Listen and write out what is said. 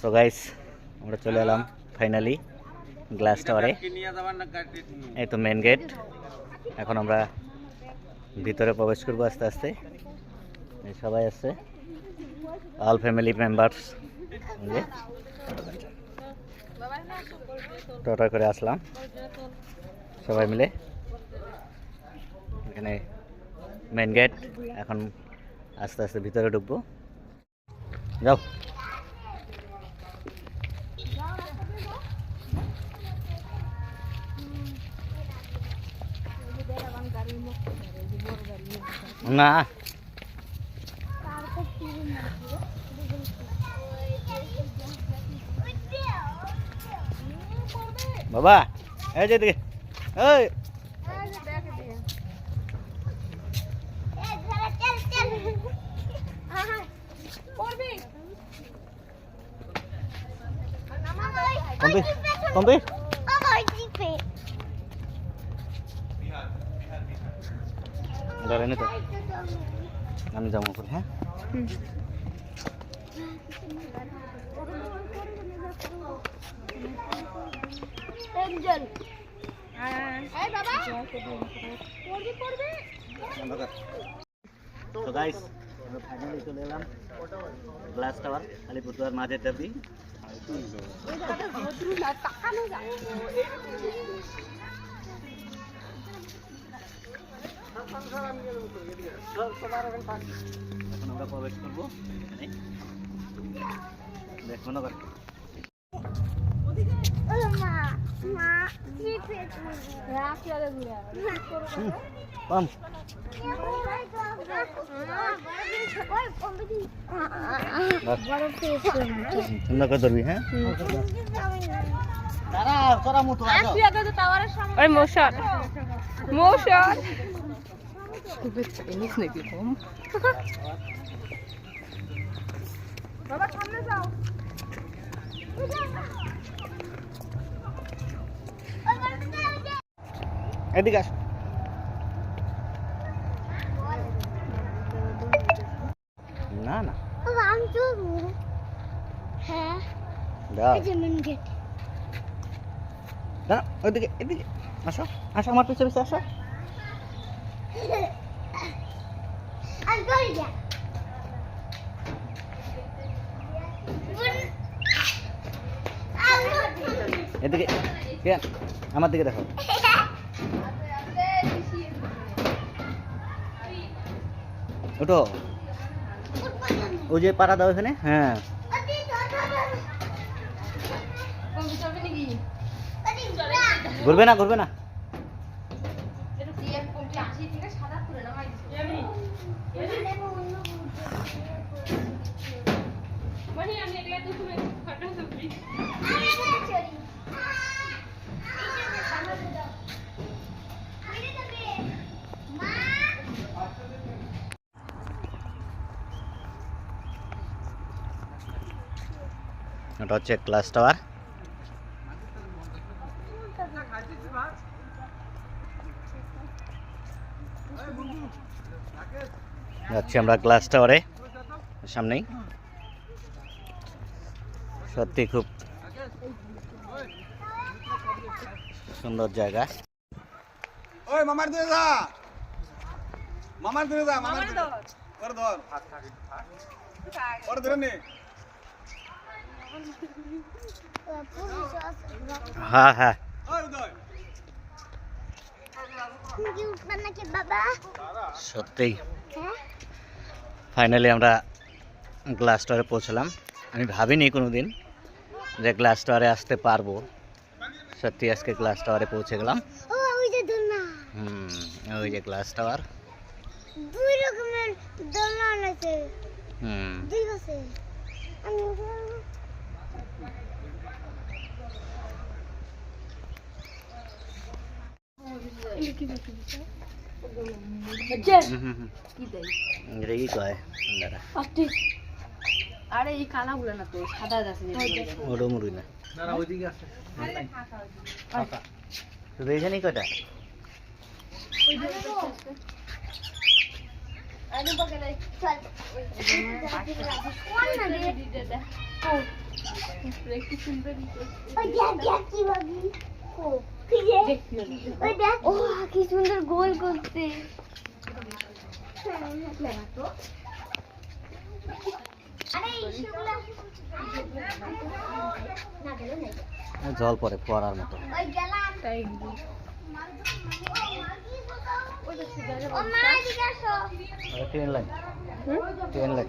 So guys আমরা চলে এলাম ফাইনালি গ্লাস টাওয়ারে এই তো মেন গেট এখন আমরা ভিতরে প্রবেশ করব আস্তে আস্তে। সবাই আসছে অল ফ্যামিলি মেম্বার্স টোটো করে আসলাম। সবাই মিলে। এখানে মেন গেট এখন আস্তে আস্তে ভিতরে ঢুকবো। যাও। না বাবা এই যে দিকে এই কমবি কমবি ধরেনি তো। আমি যাব উপরে হ্যাঁ? তো গাইস আমরা ফাইনালি চলে এলাম গ্লাস টাওয়ার আলিপুরদুয়ার মাঝের দাবি এখন আমরা প্রবেশ করব এখানে। দেখো না ধরবি হ্যাঁ? দাঁড়া তোরা মতো ওই মশার মশার জিনিস নাকি কম বাবা সামনে যাও এদিকে আস। না না। হ্যাঁ ওইদিকে এদিকে। আসো আসো, আমার পিছনে আসো। এদিকে কেন আমার দিকে দেখো। ওটো ওই যে পাড়া দাও এখানে। হ্যাঁ। ঘুরবে না ঘুরবে না। ওটা হচ্ছে ক্লাস টাওয়ার যাচ্ছি আমরা গ্লাস টাওয়ারে সামনেই। সত্যি খুব সুন্দর জায়গা। ওই মামার দিয়ে যা। মামার দিয়ে যা মামার ওর ধর ওর ধরে নে। হ্যাঁ হ্যাঁ। সত্যিই। ফাইনালি আমরা গ্লাস টাওয়ারে পৌঁছলাম। আমি ভাবিনি কোনো দিন যে গ্লাস টাওয়ারে আসতে পারব। সত্যি আজকে গ্লাস টাওয়ারে পৌঁছে গেলাম। ওই যে হুম ওই যে গ্লাস টাওয়ার দুই রকমের দোলনা আছে হুম। আছে আরে এই কালা গুলো না তো সাদা আছে ওটা মুরগি না শুধু এখানেই কটা চল কি সুন্দর গোল করছে জল পরে ফোয়ারার মতো ট্রেন লাইন ট্রেন লাইন